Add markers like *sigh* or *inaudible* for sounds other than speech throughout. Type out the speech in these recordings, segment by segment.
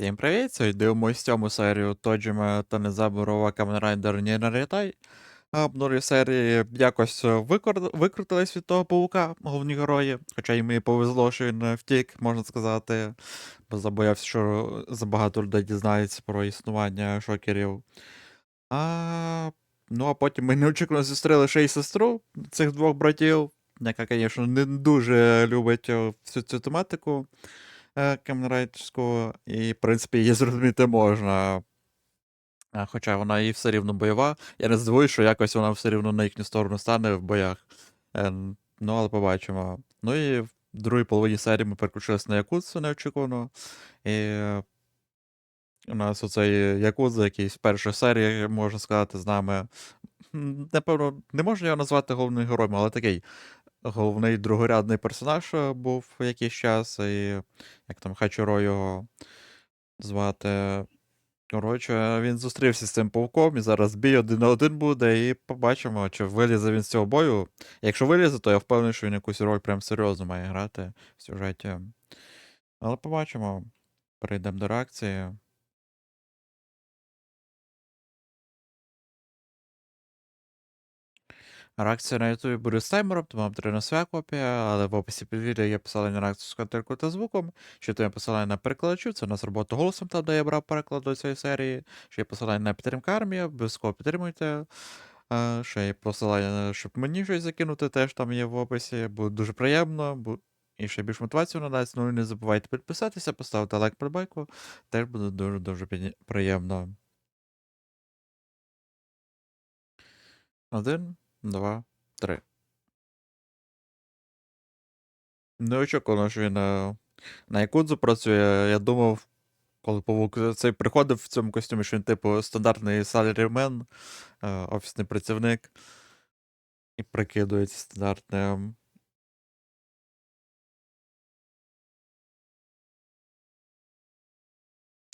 Всім привіт! Сьогодні дивимось сьому серію Тоджима та Незаборова Kamen Rider Ні Нарітай. А в серії якось викор... викрутились від того паука, головні герої. Хоча їм і повезло, що він втік, можна сказати, бо забоявся, що забагато людей дізнається про існування шокерів. А... Ну, а потім ми неочікувано зустріли ще й сестру цих двох братів, яка, звісно, не дуже любить е, всю цю тематику е, і, в принципі, її *laughs* зрозуміти можна. Хоча вона і все рівно бойова. Я не здивуюсь, що якось вона все рівно на їхню сторону стане в боях. Е, Ну, але побачимо. Ну і в другій половині серії ми переключилися на Якутсу неочікувано. І е, у нас оцей Якудза, який з першої серії, можна сказати, з нами. Напевно, не можна його назвати головним героєм, але такий головний другорядний персонаж е, був якийсь час, і як там Хачуро його звати. Коротше, він зустрівся з цим павуком, і зараз бій один на один буде, і побачимо, чи вилізе він з цього бою. Якщо вилізе, то я впевнений, що він якусь роль прям серйозно має грати в сюжеті. Але побачимо. Перейдемо до реакції. Реакція на Ютубі буде з таймером, тому вам треба своя копія, але в описі під відео є посилання на реакцію з контенту та звуком, що є посилання на перекладачів, це у нас робота голосом, там, де я брав переклад до цієї серії, що є посилання на підтримку армії, обов'язково підтримуйте. Ще є посилання, щоб мені щось закинути, теж там є в описі, буде дуже приємно. І ще більш мотивацію надасть. Ну і не забувайте підписатися, поставити лайк під теж буде дуже-дуже приємно. Один, два, три. Неочікувано, що він е, на Якудзу працює. Я думав, коли павук цей приходив в цьому костюмі, що він, типу, стандартний саларімен, е, офісний працівник. І прикидується стандартним.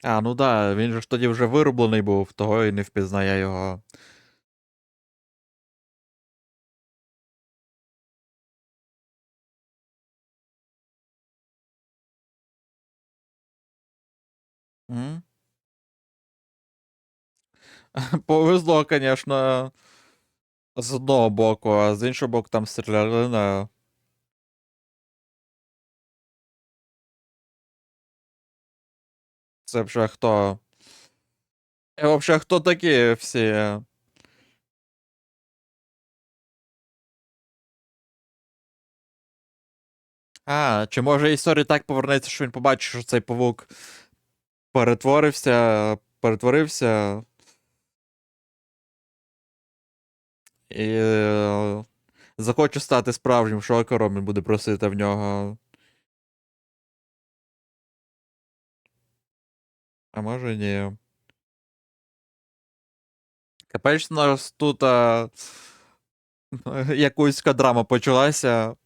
А, ну да, він же ж тоді вже вироблений був, того і не впізнає його. М? *laughs* Повезло, звісно, з одного боку, а з іншого боку, там стрілялина. Це вже хто? І взагалі, хто такі всі? А, чи може історія так повернеться, що він побачить, що цей павук перетворився, перетворився. І е, захоче стати справжнім шокером і буде просити в нього. А може ні. Капець у нас тут а, якусь драма почалася.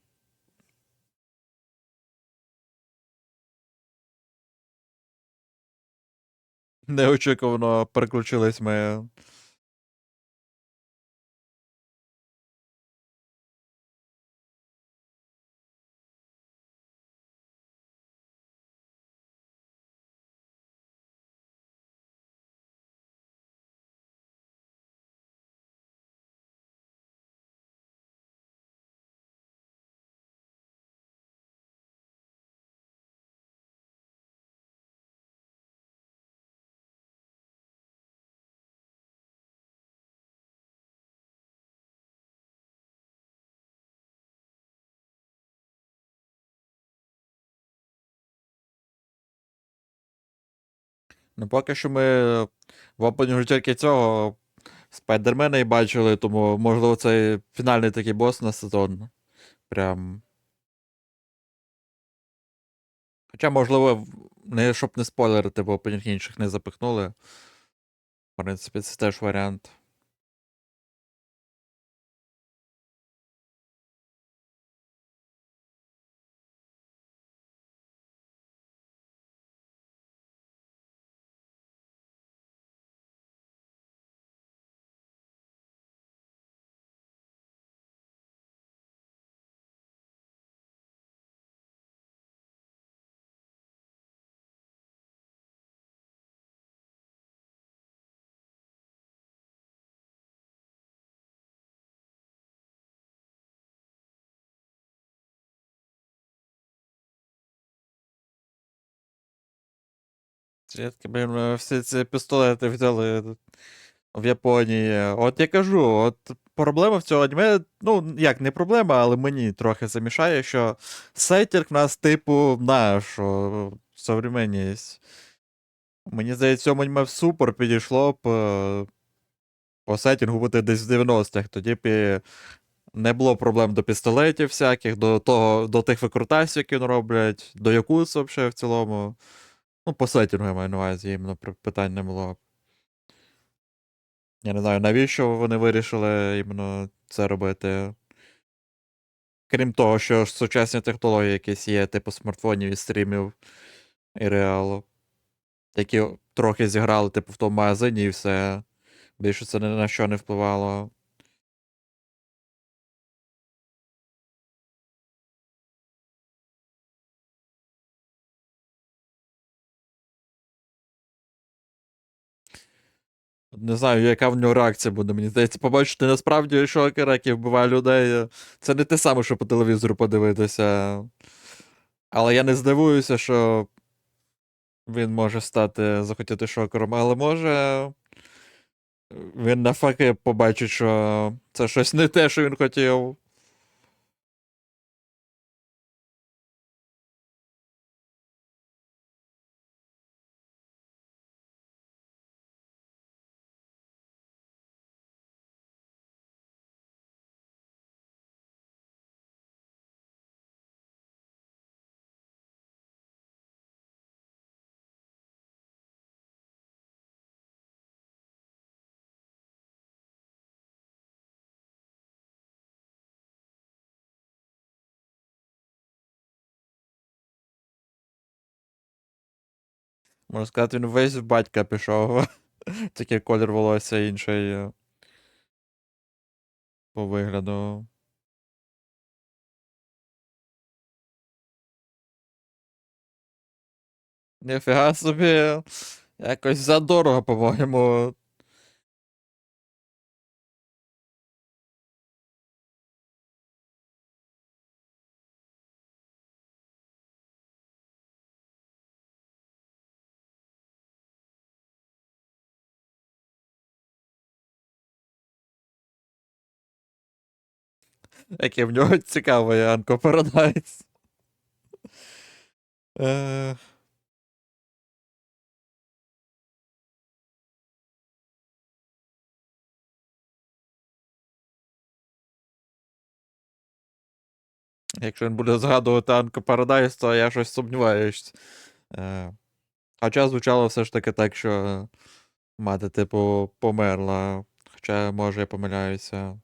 Неочікувано переключились ми. Ну, поки що ми в опенінгу тільки цього Спайдермена і бачили, тому, можливо, цей фінальний такий бос на сезон. Прям. Хоча, можливо, не, щоб не спойлерити, бо опенінг інших не запихнули. В принципі, це теж варіант. Звідки, блін, всі ці пістолети взяли в Японії. От я кажу, от проблема в цього аніме, ну, як не проблема, але мені трохи замішає, що сеттінг в нас, типу, що современність. Мені здається, цьому аніме супер підійшло б е, по сеттінгу бути десь в 90-х. Тоді б не було проблем до пістолетів всяких, до того, до тих викрутасів, які роблять, до якуцу взагалі в цілому. Ну, по сеттінгу я маю на увазі, іменно питань не було. Я не знаю, навіщо вони вирішили іменно це робити. Крім того, що ж сучасні технології якісь є, типу смартфонів і стрімів і реалу, які трохи зіграли, типу, в тому магазині і все. Більше це ні на що не впливало. Не знаю, яка в нього реакція буде. Мені здається, побачити насправді шокера, який вбиває людей. Це не те саме, що по телевізору подивитися. Але я не здивуюся, що він може стати захотіти шокером, але може. Він навпаки побачить, що це щось не те, що він хотів. Можна сказати, він весь в батька пішов. *laughs* Тільки колір волосся інший. е, По вигляду. Ніфіга собі. Якось задорого, по-моєму. Яке в нього цікаве Анко Парадайз. Е, Якщо він буде згадувати Анко Парадайз, то я щось сумніваюсь. Е, Хоча звучало все ж таки так, що мати, типу, померла. Хоча, може, я помиляюся.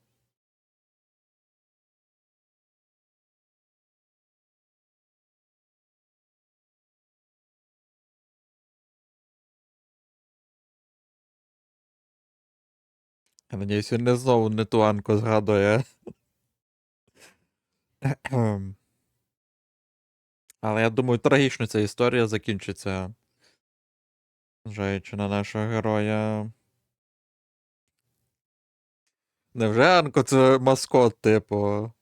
Надіюсь, він не знову не ту Анку згадує. Але я думаю, трагічно ця історія закінчиться. Зважаючи на нашого героя. Невже Анко це маскот, типу?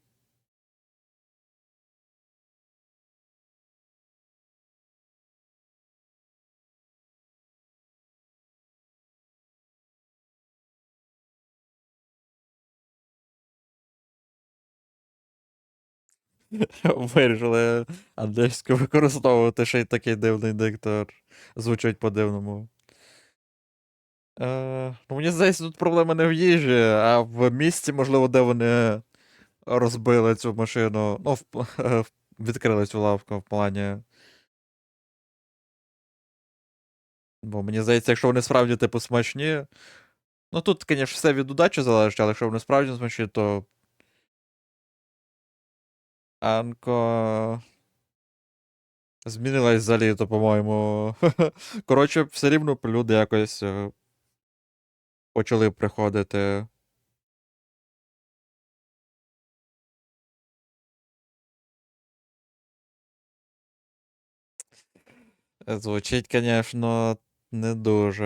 *laughs* Вирішили англійську використовувати ще й такий дивний диктор. Звучить по-дивному. Е, ну, мені здається, тут проблема не в їжі, а в місці, можливо, де вони розбили цю машину. Ну, *laughs* в- відкрили цю лавку в плані. Бо мені здається, якщо вони справді, типу, смачні. Ну тут, звісно, все від удачі залежить, але якщо вони справді смачні, то. Анко. Змінилась за літо, по-моєму. *laughs* Коротше, все рівно люди якось е, почали приходити. Звучить, звісно, не дуже.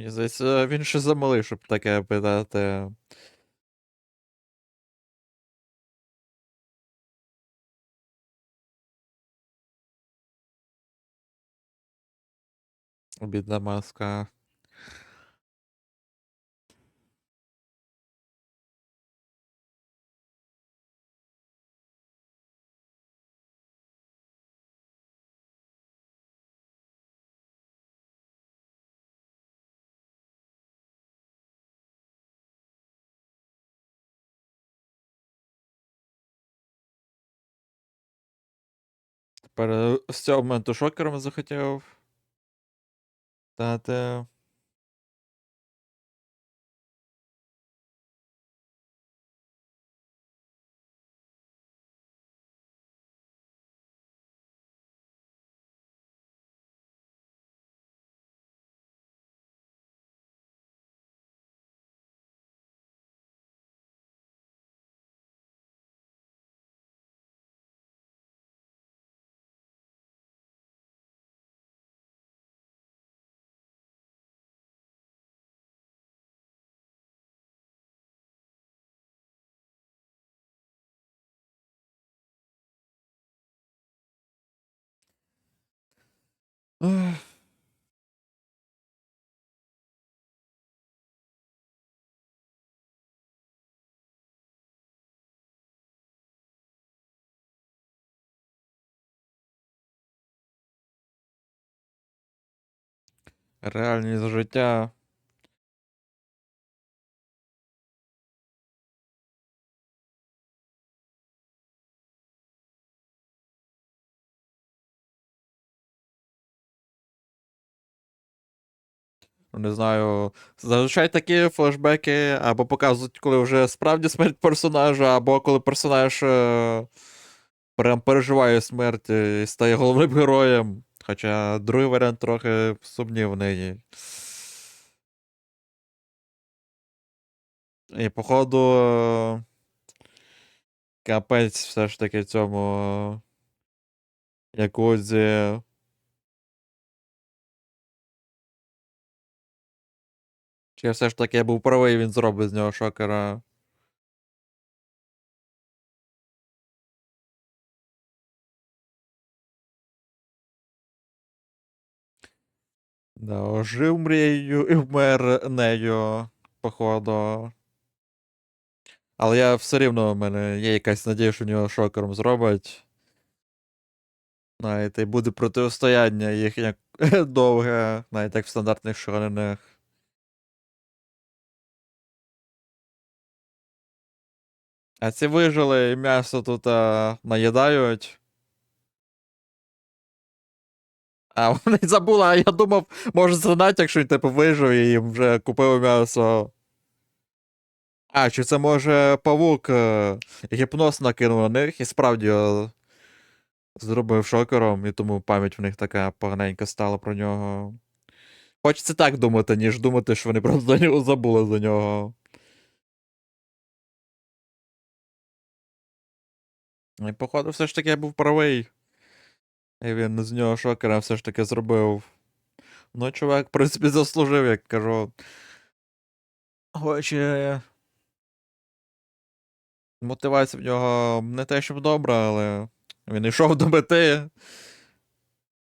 Мені здається, він ще замалий, щоб таке питати. Бідна маска. Тепер е, з цього моменту шокером захотів стати. Реальність життя. Не знаю. Зазвичай такі флешбеки або показують, коли вже справді смерть персонажа, або коли персонаж е, прям переживає смерть і стає головним героєм. Хоча другий варіант трохи сумнівний. І походу. Капець все ж таки цьому. е, Чи все ж таки я був правий, він зробить з нього шокера. Да, ожив мрією і вмер нею, походу. Але я все рівно, у мене є якась надія, що нього шокером зроблять. Знаєте, буде протистояння їхнє *laughs* довге, навіть як в стандартних шоненах. А ці вижили і м'ясо тут а, наїдають. А вони *laughs* забули, а я думав, може це натяк, що він типу вижив і їм вже купили м'ясо. А, чи це може павук е, гіпноз накинув на них і справді його зробив шокером, і тому пам'ять в них така поганенька стала про нього. Хочеться так думати, ніж думати, що вони просто *laughs* забули за нього. І походу, все ж таки я був правий. І він з нього шокера все ж таки зробив. Ну, чувак, в принципі, заслужив, як кажу. Хоч е, мотивація в нього не те, щоб добра, але він йшов до мети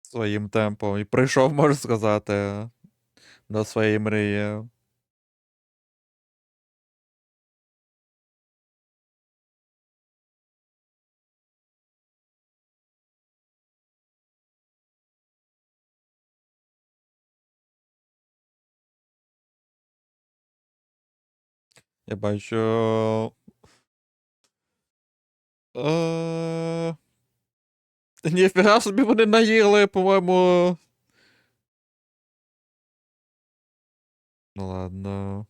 своїм темпом і прийшов, можна сказати, до своєї мрії. Я бачу. Е... Ніфіга собі вони наїли, по-моєму. Ну ладно.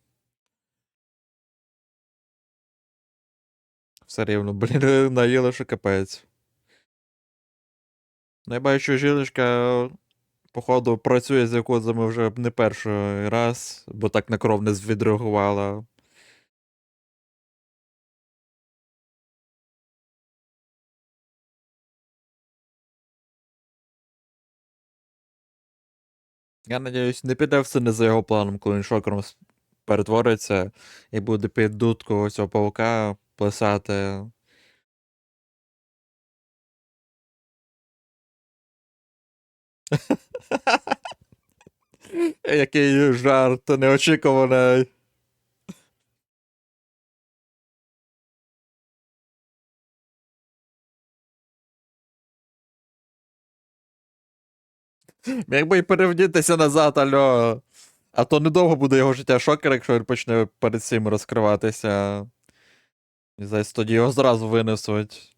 Все рівно, блін, *laughs* наїли, що капець. Ну, я жіночка, походу, працює з якозами вже не перший раз, бо так на кров не відреагувала. Я надіюсь, не піде все не за його планом, коли він шокером перетвориться і буде під дудку цього паука писати. *laughs* Який жарт неочікуваний. Міг би й перевдітися назад, альо. А то недовго буде його життя шокер, якщо він почне перед цим розкриватися. І здається, тоді його зразу винесуть.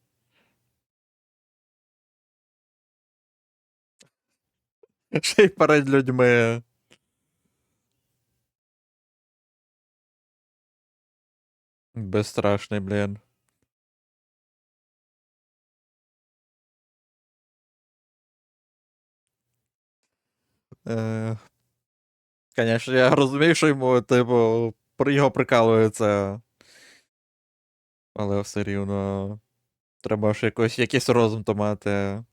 Ще й перед людьми. Безстрашний, блін. Е, Конечно, я розумію, що йому, типу, його прикалується. Але все рівно. Треба ж якось, якийсь розум то мати.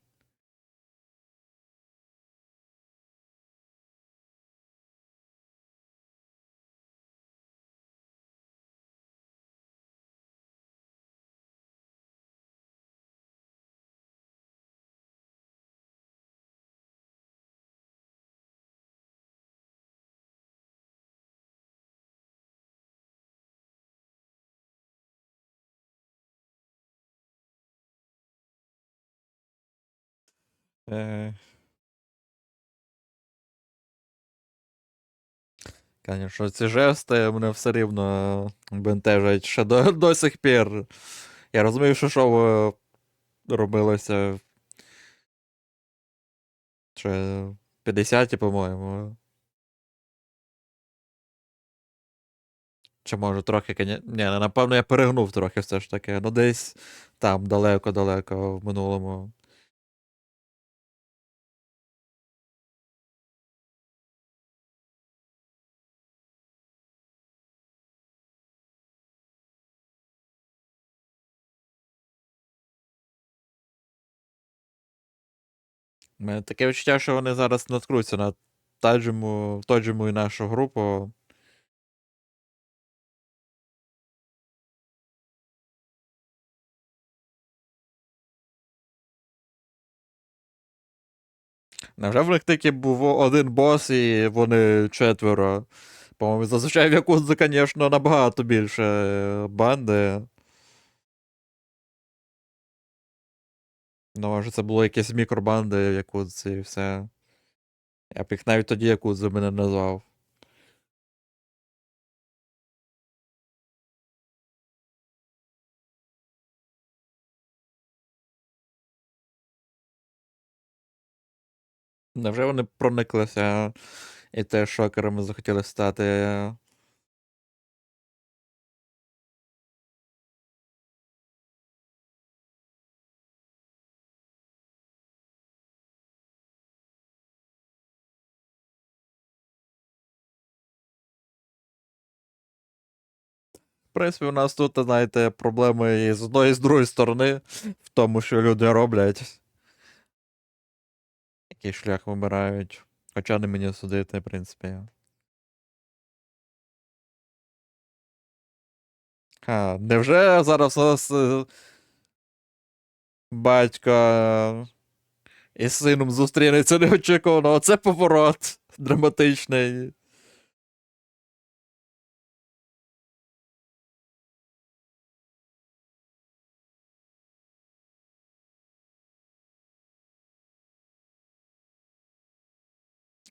Е... Конечно, ці жести мене все рівно бентежать ще до, до сих пір. Я розумію, що шоу робилося ще 50-ті, по-моєму. Чи може трохи. Ні, напевно, я перегнув трохи все ж таки. Ну, десь там далеко-далеко в минулому. Мене таке відчуття, що вони зараз наткнуться на Таджиму, Тоджиму і нашу групу. Невже в них тільки був один бос, і вони четверо. По-моєму, зазвичай в Якудзі, звісно, набагато більше банди. Ну, може, це було якісь мікробанди Якудзі і все. Я б їх навіть тоді Якудзи мене назвав. Невже вони прониклися і теж шокерами захотіли стати? Принципі, у нас тут, знаєте, проблеми і з одної і з другої сторони в тому, що люди роблять. Який шлях вибирають. Хоча не мені судити, в принципі. А, невже зараз у нас е, батько із сином зустрінеться неочікувано? Оце поворот драматичний.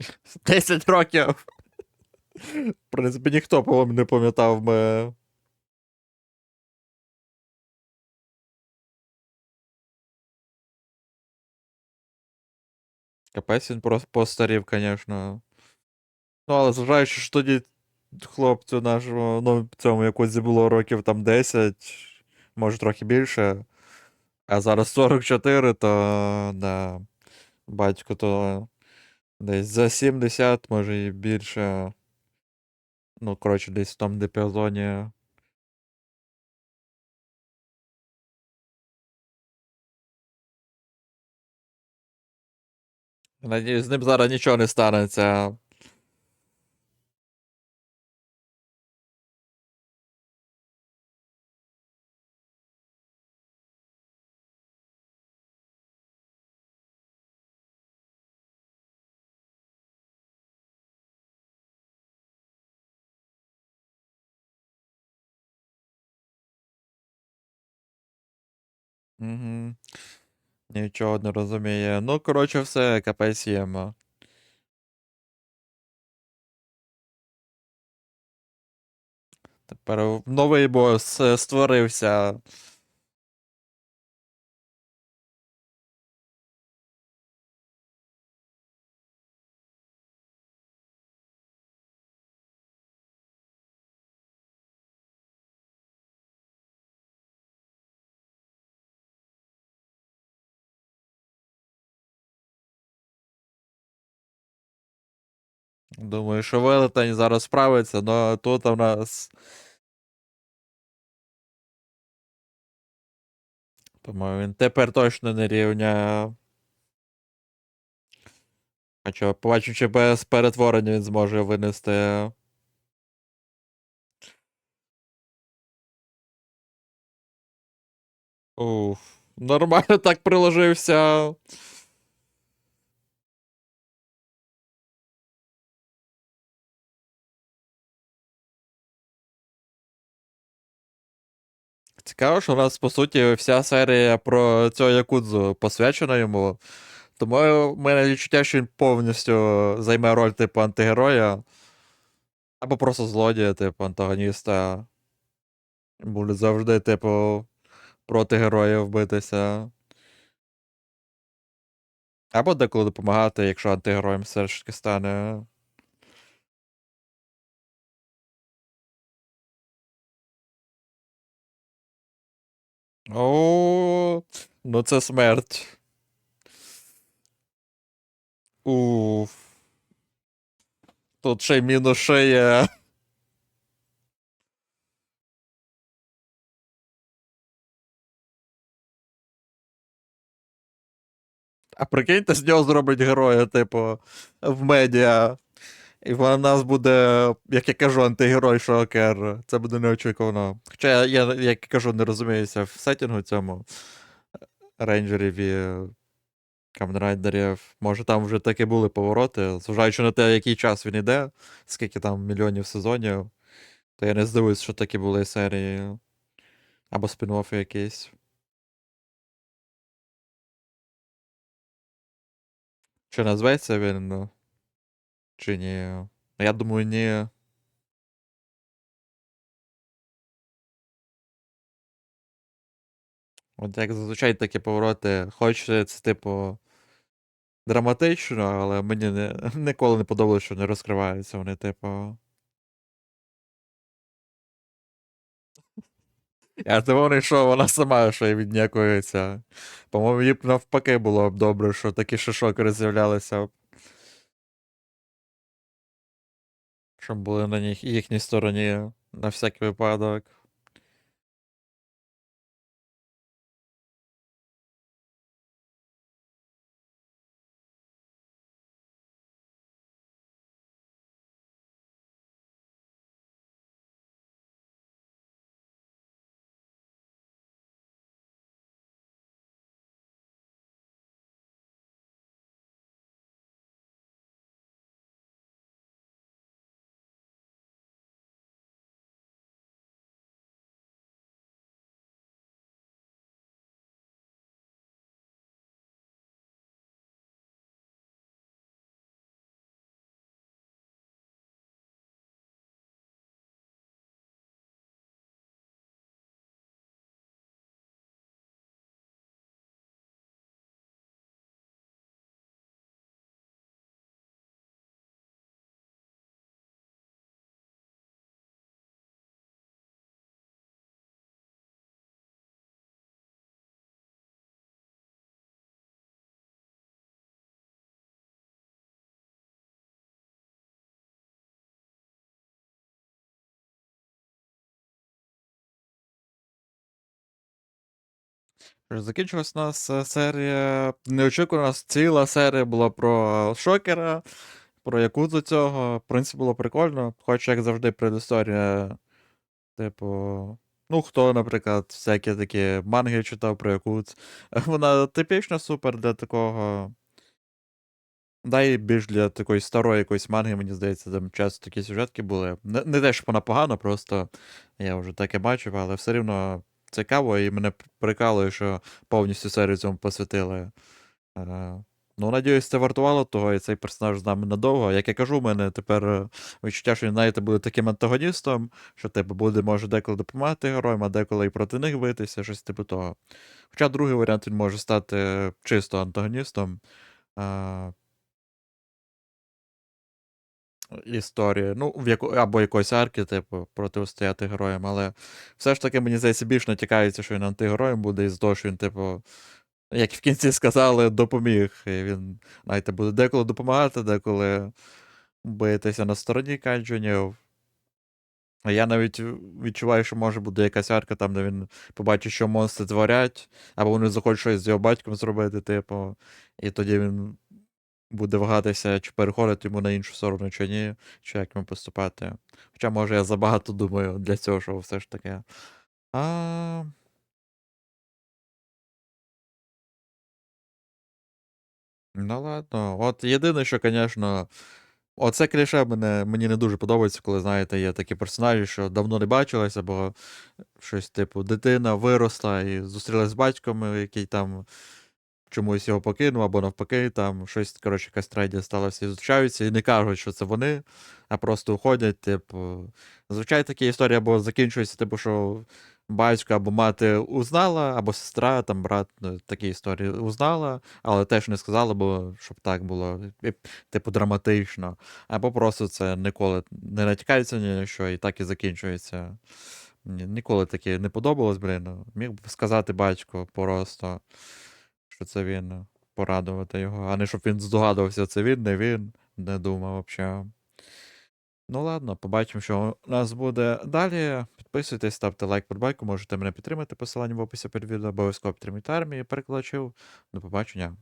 *laughs* Десять років. В принципі, ніхто, по-моєму, не пам'ятав би. Капець він просто постарів, звісно. Ну, але зважаючи, що тоді хлопцю нашому, ну, цьому якось було років там 10, може трохи більше. А зараз 44, то да, батько то десь за 70, може і більше. Ну, коротше, десь в тому дипіазоні. Надіюсь, з ним зараз нічого не станеться. Угу. Нічого не розуміє. Ну, коротше, все, капець їм. Тепер новий бос е, створився. Думаю, що велетень зараз справиться, але тут у нас. По-моєму, він тепер точно не рівня. Хоча, побачимо, чи без перетворення він зможе винести. Уф, нормально так приложився. Цікаво, що у нас, по суті, вся серія про цього Якудзу посвячена йому. Тому в мене відчуття, що він повністю займе роль, типу, антигероя. Або просто злодія, типу, антагоніста. Буде завжди, типу, проти героїв битися. Або деколи допомагати, якщо антигероєм все ж таки стане. О, ну це смерть. Уф. Тут ще й мінус шиє. А прикиньте, з нього зроблять героя, типу, в медіа. І в нас буде, як я кажу, антигерой Шокер. Це буде неочікувано. Хоча я, як я кажу, не розуміюся в сеттінгу цьому рейнджерів і каменрайдерів. Може, там вже такі були повороти. Зважаючи на те, який час він іде, скільки там мільйонів сезонів, то я не здивуюсь, що такі були серії. Або спін-оффи якісь. Чи назветься він? Чи ні? Я думаю, ні. От як зазвичай такі повороти, хоч це, типу, драматично, але мені не, *laughs* ніколи не подобалося, що не розкриваються вони, типу. Я здивований, що вона сама що й віднякується. По-моєму, їй б навпаки було б добре, що такі шишокери з'являлися. Щоб були на них їхній стороні на всякий випадок. Закінчилась у нас е, серія. Неочікувано у нас ціла серія була про шокера, про якудзу цього. В принципі, було прикольно. Хоч, як завжди, предісторія, типу. Ну, хто, наприклад, всякі такі манги читав про якудз. *laughs* Вона типічна супер для такого. Да, більш для такої старої якоїсь манги, мені здається, там часто такі сюжетки були. Не, не те, що вона погана, просто я вже таке бачив, але все рівно цікаво, і мене прикалує, що повністю серію цьому посвятили. Е, Ну, надіюсь, це вартувало того, і цей персонаж з нами надовго. Як я кажу, у мене тепер е, відчуття, що він, знаєте, буде таким антагоністом, що типу буде, може деколи допомагати героям, а деколи і проти них битися, щось типу того. Хоча другий варіант він може стати чисто антагоністом. Е, історії, ну, в яку, або якоїсь арки, типу, протистояти героям, але все ж таки, мені здається, більш натякається, що він антигероєм буде, із того, що він, типу, як в кінці сказали, допоміг. І він, знаєте, буде деколи допомагати, деколи битися на стороні канджунів. А я навіть відчуваю, що може буде якась арка, там, де він побачить, що монстри творять, або вони захочуть щось з його батьком зробити, типу, і тоді він буде вагатися, чи переходити йому на іншу сторону, чи ні, чи як йому поступати. Хоча, може, я забагато думаю для цього шоу все ж таки. А... Ну ладно. От єдине, що, звісно, оце кліше мене, мені не дуже подобається, коли, знаєте, є такі персонажі, що давно не бачились, або щось типу дитина виросла і зустрілась з батьком, який там чомусь його покинув, або навпаки, там щось, коротше, якась трагедія сталося і зустрічаються, і не кажуть, що це вони, а просто уходять. Типу, зазвичай такі історії або закінчуються, типу, що батько або мати узнала, або сестра, там брат, ну, такі історії узнала, але теж не сказала, бо щоб так було, типу, драматично. Або просто це ніколи не натякається ні на що, і так і закінчується. Ні, ніколи таке не подобалось, блін. ну, Міг би сказати батько просто, що це він, порадувати його, а не щоб він здогадувався, це він, не він, не думав взагалі. Ну ладно, побачимо, що у нас буде далі. Підписуйтесь, ставте лайк, подбайку, можете мене підтримати. Посилання в описі під відео, обов'язково підтримуйте армію, перекладачів. До побачення.